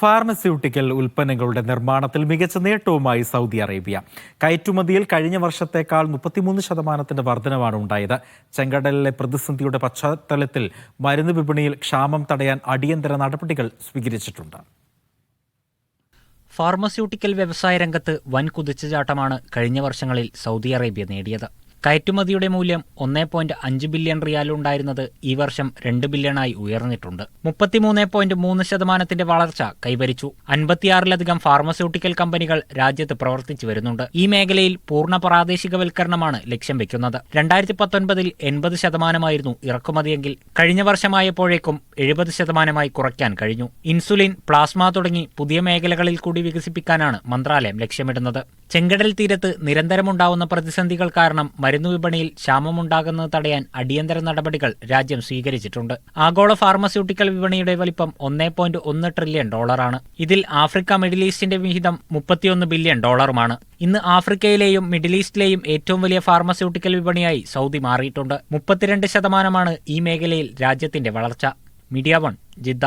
Pharmaceutical ഉൽപ്പന്നങ്ങളുടെ നിർമ്മാണത്തിൽ മികച്ച നേട്ടവുമായി സൗദി അറേബ്യ. കയറ്റുമതിയിൽ കഴിഞ്ഞ വർഷത്തേക്കാൾ മുപ്പത്തിമൂന്ന് ശതമാനത്തിന്റെ വർധനവാണ് ഉണ്ടായത്. ചെങ്കടലിലെ പ്രതിസന്ധിയുടെ പശ്ചാത്തലത്തിൽ മരുന്ന് വിപണിയിൽ ക്ഷാമം തടയാൻ അടിയന്തര നടപടികൾ സ്വീകരിച്ചിട്ടുണ്ട്. ഫാർമസ്യൂട്ടിക്കൽ വ്യവസായ രംഗത്ത് വൻ കുതിച്ചുചാട്ടമാണ് കഴിഞ്ഞ വർഷങ്ങളിൽ സൗദി അറേബ്യ നേടിയത്. കയറ്റുമതിയുടെ മൂല്യം ഒന്നേ പോയിന്റ് അഞ്ച് ബില്യൺ റിയാലുണ്ടായിരുന്നത് ഈ വർഷം രണ്ട് ബില്യണായി ഉയർന്നിട്ടുണ്ട്. മുപ്പത്തിമൂന്ന് പോയിന്റ് മൂന്ന് ശതമാനത്തിന്റെ വളർച്ച കൈവരിച്ചു. അൻപത്തിയാറിലധികം ഫാർമസ്യൂട്ടിക്കൽ കമ്പനികൾ രാജ്യത്ത് പ്രവർത്തിച്ചു വരുന്നുണ്ട്. ഈ മേഖലയിൽ പൂർണ പ്രാദേശികവൽക്കരണമാണ് ലക്ഷ്യം വെക്കുന്നത്. രണ്ടായിരത്തി പത്തൊൻപതിൽ എൺപത് ശതമാനമായിരുന്നു ഇറക്കുമതിയെങ്കിൽ കഴിഞ്ഞ വർഷമായപ്പോഴേക്കും എഴുപത് ശതമാനമായി കുറയ്ക്കാൻ കഴിഞ്ഞു. ഇൻസുലിൻ പ്ലാസ്മ തുടങ്ങി പുതിയ മേഖലകളിൽ കൂടി വികസിപ്പിക്കാനാണ് മന്ത്രാലയം ലക്ഷ്യമിടുന്നത്. ചെങ്കടൽ തീരത്ത് നിരന്തരമുണ്ടാവുന്ന പ്രതിസന്ധികൾ കാരണം മരുന്നു വിപണിയിൽ ക്ഷാമമുണ്ടാകുന്നത് തടയാൻ അടിയന്തര നടപടികൾ രാജ്യം സ്വീകരിച്ചിട്ടുണ്ട്. ആഗോള ഫാർമസ്യൂട്ടിക്കൽ വിപണിയുടെ വലിപ്പം ഒന്നേ പോയിന്റ് ഒന്ന് ട്രില്യൺ ഡോളറാണ്. ഇതിൽ ആഫ്രിക്ക മിഡിൽ ഈസ്റ്റിന്റെ വിഹിതം മുപ്പത്തിയൊന്ന് ബില്യൺ ഡോളറുമാണ്. ഇന്ന് ആഫ്രിക്കയിലെയും മിഡിൽ ഈസ്റ്റിലെയും ഏറ്റവും വലിയ ഫാർമസ്യൂട്ടിക്കൽ വിപണിയായി സൗദി മാറിയിട്ടുണ്ട്. മുപ്പത്തിരണ്ട് ശതമാനമാണ് ഈ മേഖലയിൽ രാജ്യത്തിന്റെ വളർച്ച. Media one Jeddah.